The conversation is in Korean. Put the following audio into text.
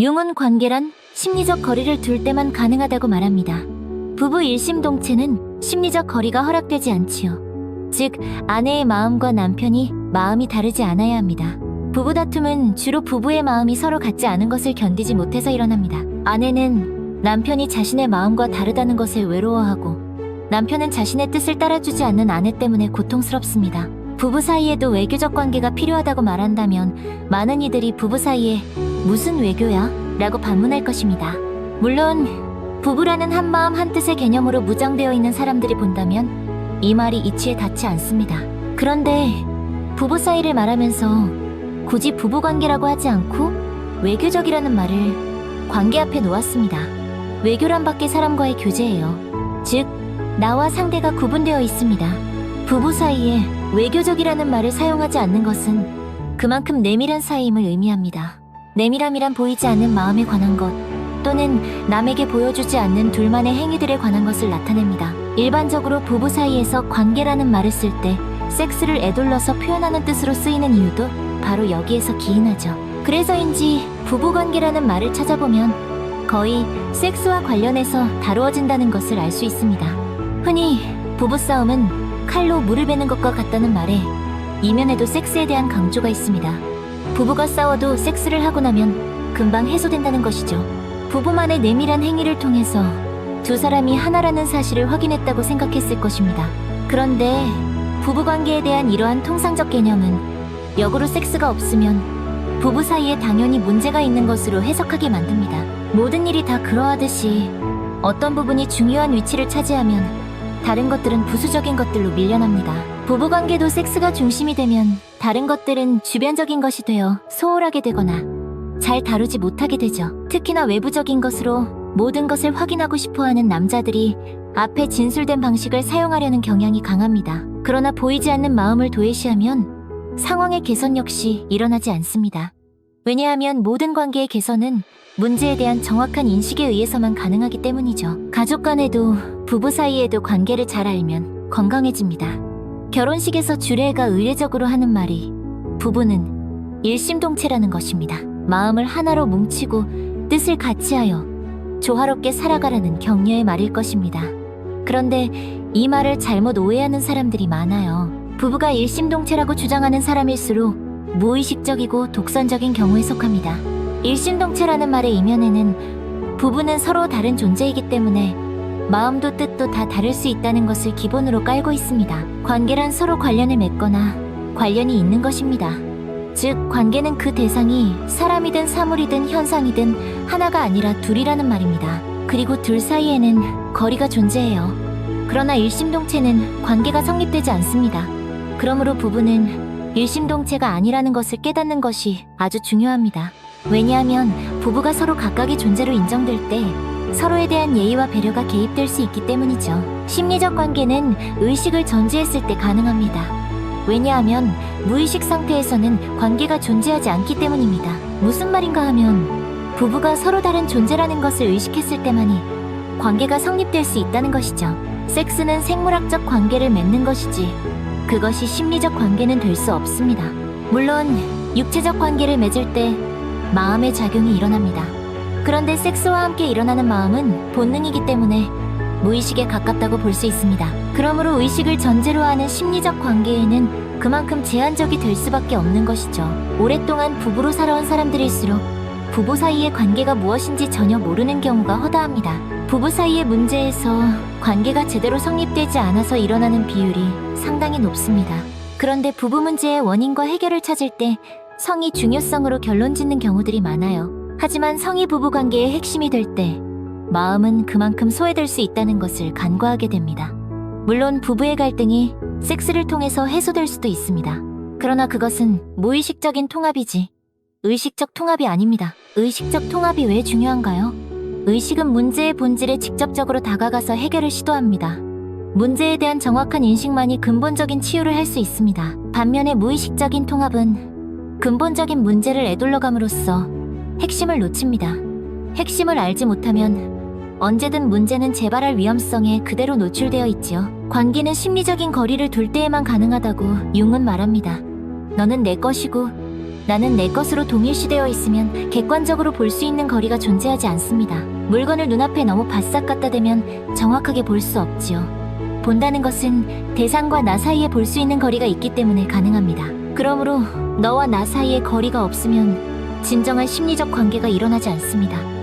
융은 관계란 심리적 거리를 둘 때만 가능하다고 말합니다. 부부 일심동체는 심리적 거리가 허락되지 않지요. 즉, 아내의 마음과 남편이 마음이 다르지 않아야 합니다. 부부 다툼은 주로 부부의 마음이 서로 같지 않은 것을 견디지 못해서 일어납니다. 아내는 남편이 자신의 마음과 다르다는 것을 외로워하고 남편은 자신의 뜻을 따라주지 않는 아내 때문에 고통스럽습니다. 부부 사이에도 외교적 관계가 필요하다고 말한다면 많은 이들이 부부 사이에 무슨 외교야? 라고 반문할 것입니다. 물론 부부라는 한마음 한뜻의 개념으로 무장되어 있는 사람들이 본다면 이 말이 이치에 닿지 않습니다. 그런데 부부 사이를 말하면서 굳이 부부 관계라고 하지 않고 외교적이라는 말을 관계 앞에 놓았습니다. 외교란 밖의 사람과의 교제예요. 즉, 나와 상대가 구분되어 있습니다. 부부 사이에 외교적이라는 말을 사용하지 않는 것은 그만큼 내밀한 사이임을 의미합니다. 내밀함이란 보이지 않는 마음에 관한 것 또는 남에게 보여주지 않는 둘만의 행위들에 관한 것을 나타냅니다. 일반적으로 부부 사이에서 관계라는 말을 쓸 때 섹스를 애둘러서 표현하는 뜻으로 쓰이는 이유도 바로 여기에서 기인하죠. 그래서인지 부부관계라는 말을 찾아보면 거의 섹스와 관련해서 다루어진다는 것을 알 수 있습니다. 흔히 부부싸움은 칼로 물을 베는 것과 같다는 말에 이면에도 섹스에 대한 강조가 있습니다. 부부가 싸워도 섹스를 하고 나면 금방 해소된다는 것이죠. 부부만의 내밀한 행위를 통해서 두 사람이 하나라는 사실을 확인했다고 생각했을 것입니다. 그런데 부부관계에 대한 이러한 통상적 개념은 역으로 섹스가 없으면 부부 사이에 당연히 문제가 있는 것으로 해석하게 만듭니다. 모든 일이 다 그러하듯이 어떤 부분이 중요한 위치를 차지하면 다른 것들은 부수적인 것들로 밀려납니다. 부부관계도 섹스가 중심이 되면 다른 것들은 주변적인 것이 되어 소홀하게 되거나 잘 다루지 못하게 되죠. 특히나 외부적인 것으로 모든 것을 확인하고 싶어 하는 남자들이 앞에 진술된 방식을 사용하려는 경향이 강합니다. 그러나 보이지 않는 마음을 도외시하면 상황의 개선 역시 일어나지 않습니다. 왜냐하면 모든 관계의 개선은 문제에 대한 정확한 인식에 의해서만 가능하기 때문이죠. 가족 간에도 부부 사이에도 관계를 잘 알면 건강해집니다. 결혼식에서 주례가 의례적으로 하는 말이 부부는 일심동체라는 것입니다. 마음을 하나로 뭉치고 뜻을 같이하여 조화롭게 살아가라는 격려의 말일 것입니다. 그런데 이 말을 잘못 오해하는 사람들이 많아요. 부부가 일심동체라고 주장하는 사람일수록 무의식적이고 독선적인 경우에 속합니다. 일심동체라는 말의 이면에는 부부는 서로 다른 존재이기 때문에 마음도 뜻도 다 다를 수 있다는 것을 기본으로 깔고 있습니다. 관계란 서로 관련을 맺거나 관련이 있는 것입니다. 즉, 관계는 그 대상이 사람이든 사물이든 현상이든 하나가 아니라 둘이라는 말입니다. 그리고 둘 사이에는 거리가 존재해요. 그러나 일심동체는 관계가 성립되지 않습니다. 그러므로 부부는 일심동체가 아니라는 것을 깨닫는 것이 아주 중요합니다. 왜냐하면 부부가 서로 각각의 존재로 인정될 때 서로에 대한 예의와 배려가 개입될 수 있기 때문이죠. 심리적 관계는 의식을 전제했을 때 가능합니다. 왜냐하면 무의식 상태에서는 관계가 존재하지 않기 때문입니다. 무슨 말인가 하면 부부가 서로 다른 존재라는 것을 의식했을 때만이 관계가 성립될 수 있다는 것이죠. 섹스는 생물학적 관계를 맺는 것이지 그것이 심리적 관계는 될 수 없습니다. 물론 육체적 관계를 맺을 때 마음의 작용이 일어납니다. 그런데 섹스와 함께 일어나는 마음은 본능이기 때문에 무의식에 가깝다고 볼 수 있습니다. 그러므로 의식을 전제로 하는 심리적 관계에는 그만큼 제한적이 될 수밖에 없는 것이죠. 오랫동안 부부로 살아온 사람들일수록 부부 사이의 관계가 무엇인지 전혀 모르는 경우가 허다합니다. 부부 사이의 문제에서 관계가 제대로 성립되지 않아서 일어나는 비율이 상당히 높습니다. 그런데 부부 문제의 원인과 해결을 찾을 때 성이 중요성으로 결론 짓는 경우들이 많아요. 하지만 성이 부부 관계의 핵심이 될 때 마음은 그만큼 소외될 수 있다는 것을 간과하게 됩니다. 물론 부부의 갈등이 섹스를 통해서 해소될 수도 있습니다. 그러나 그것은 무의식적인 통합이지 의식적 통합이 아닙니다. 의식적 통합이 왜 중요한가요? 의식은 문제의 본질에 직접적으로 다가가서 해결을 시도합니다. 문제에 대한 정확한 인식만이 근본적인 치유를 할 수 있습니다. 반면에 무의식적인 통합은 근본적인 문제를 애둘러감으로써 핵심을 놓칩니다. 핵심을 알지 못하면 언제든 문제는 재발할 위험성에 그대로 노출되어 있지요. 관계는 심리적인 거리를 둘 때에만 가능하다고 융은 말합니다. 너는 내 것이고 나는 내 것으로 동일시되어 있으면 객관적으로 볼 수 있는 거리가 존재하지 않습니다. 물건을 눈앞에 너무 바싹 갖다 대면 정확하게 볼 수 없지요. 본다는 것은 대상과 나 사이에 볼 수 있는 거리가 있기 때문에 가능합니다. 그러므로 너와 나 사이에 거리가 없으면 진정한 심리적 관계가 일어나지 않습니다.